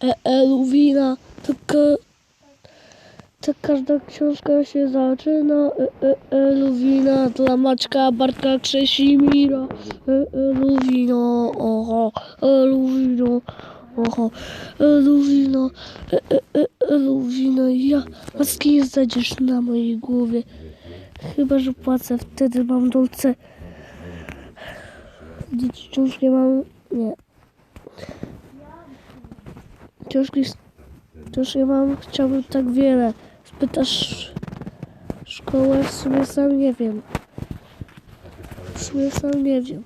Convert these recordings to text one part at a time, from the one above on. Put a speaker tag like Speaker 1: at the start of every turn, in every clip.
Speaker 1: Eluwina, taka, tak każda książka się zaczyna, e, e, Eluwina, dla Maćka, Bartka, Krzesimira, e, Eluwino, oho, Eluwino, oho, Eluwino, Eluwino, ja, maski znajdziesz na mojej głowie, chyba, że płacę, wtedy mam dolce. Dzieci książki mam, nie. Książki, książki mam, chciałbym tak wiele. Spytasz szkołę, w sumie sam nie wiem. W sumie sam nie wiem.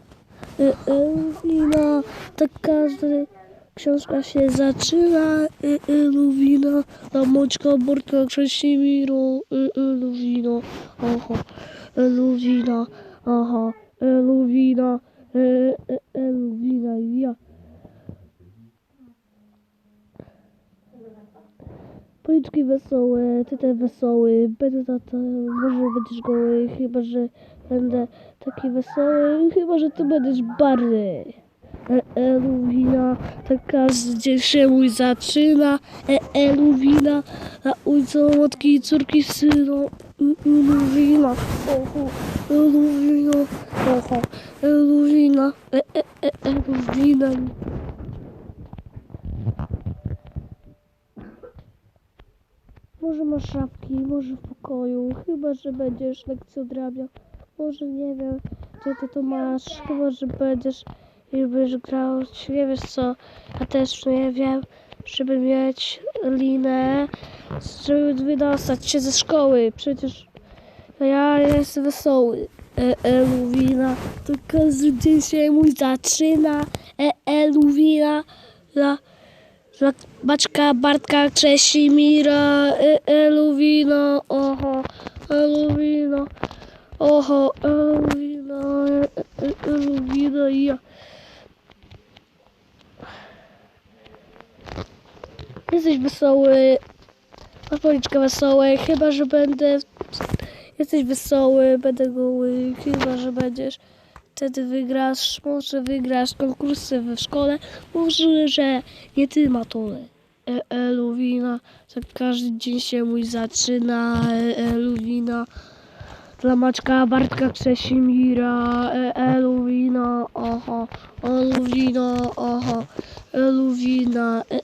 Speaker 1: E, e, Lubina, tak każda książka się zaczyna. E, e, Lubina, Lamoczka, Bortka, Krzesimiro, e, e, Lubino, oho, e, Lubina, aha, e, Lubina, e, e, e, Lubina, ja. Policzki wesołe, ty też wesoły, będę tata, może będziesz goły, chyba że będę taki wesoły, chyba że ty będziesz bary. E, e, Luwina, tak każdy dzień się mój zaczyna, e, e, Luwina, a ojca, matki i córki syno, e, e, Luwina, oho, e, Luwina, oho, e, e, e, e, Luwina. Może masz szafki, może w pokoju, chyba że będziesz lekcję odrabiał. Może nie wiem, gdzie ty to masz, chyba że będziesz i będziesz grał, nie wiesz co, ja też nie wiem, żeby mieć linę, żeby wydostać się ze szkoły, przecież ja jestem wesoły. E, e, Luwina, to każdy dzień się mój zaczyna, e, e, Luwina, la, Baczka, Bartka, Krzesimira, e, Eluwino, oho, Eluwino, oho, Eluwino, e, e, Eluwino i ja. Jesteś wesoły, masz policzkę wesołe, chyba, że będę, jesteś wesoły, będę goły, chyba, że będziesz, wtedy wygrasz, może wygrasz konkursy w szkole, może, że nie ty matole. E, Eluwina, tak każdy dzień się mój zaczyna, e, Eluwina. Dla Maćka, Bartka, Krzesimira, e, Eluwina, oho, Eluwina, oho, Eluwina, e,